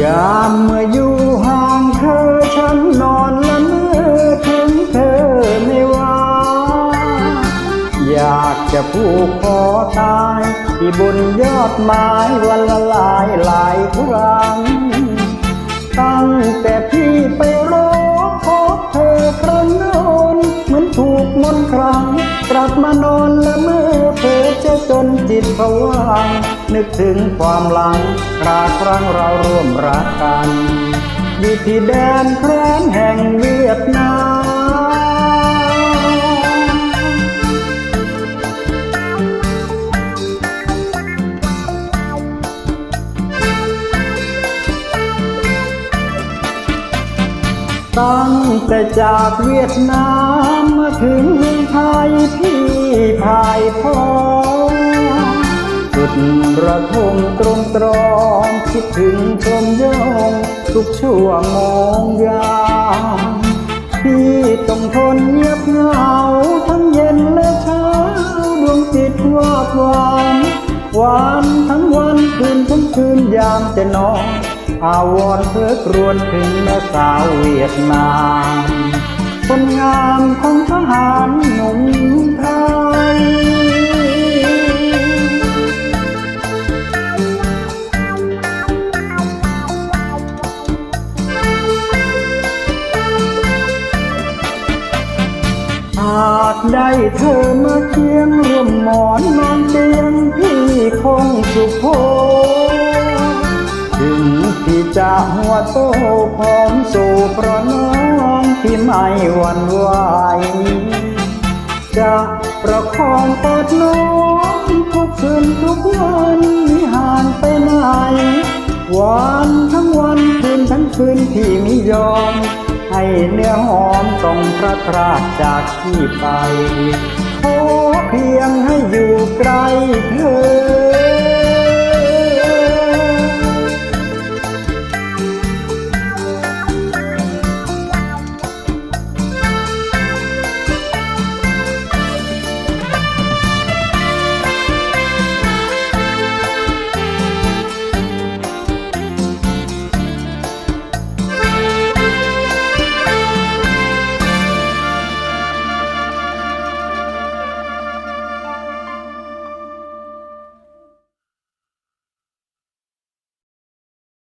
ยามเมื่ออยู่ห่างเธอฉันนอนละเมื่อถึงเธอไม่ว่าอยากจะผูกคอตายที่บนยอดไม้วันละหลายหลายครั้งตั้งแต่พี่ไปรอพบเธอครั้งโน้นเหมือนถูกมนต์ครั้งกลับมานอนละเมื่อ เธอจนจิตผวังนึกถึงความหลังคราครั้งเราร่วมรักกันอยู่ที่แดนแคร้นแห่งเวียดนาม ตั้งแต่จากเวียดนามมาถึงเมืองไทยพี่พายพองสุดระทมตรงตรอมคิดถึงชมยงทุกชั่วโมงยามพี่ต้องทนเงียบเหงาทั้งเย็นและเช้าดวงจิตวาดวานวันทั้งวันคืนทั้งคืนยามจะนอน อาวรเพื่อกรวนถึงแม่สาวเวียดนาม คนงามของทหารหนุ่มไทยหากได้เธอมาเคียงร่วมหมอนนอนเตียงพี่คงสุขโภ จะหัวโตพร้อมสู่พราะน้องที่ไม่หวั่นไหวจะประคองกอดน้องทุกคืนทุกวันไม่ห่างไปไหนวันทั้งวันคืนทั้งคืนที่ไม่ยอม ให้เนื้อหอมต้องพระพราจากที่ไปขอเพียง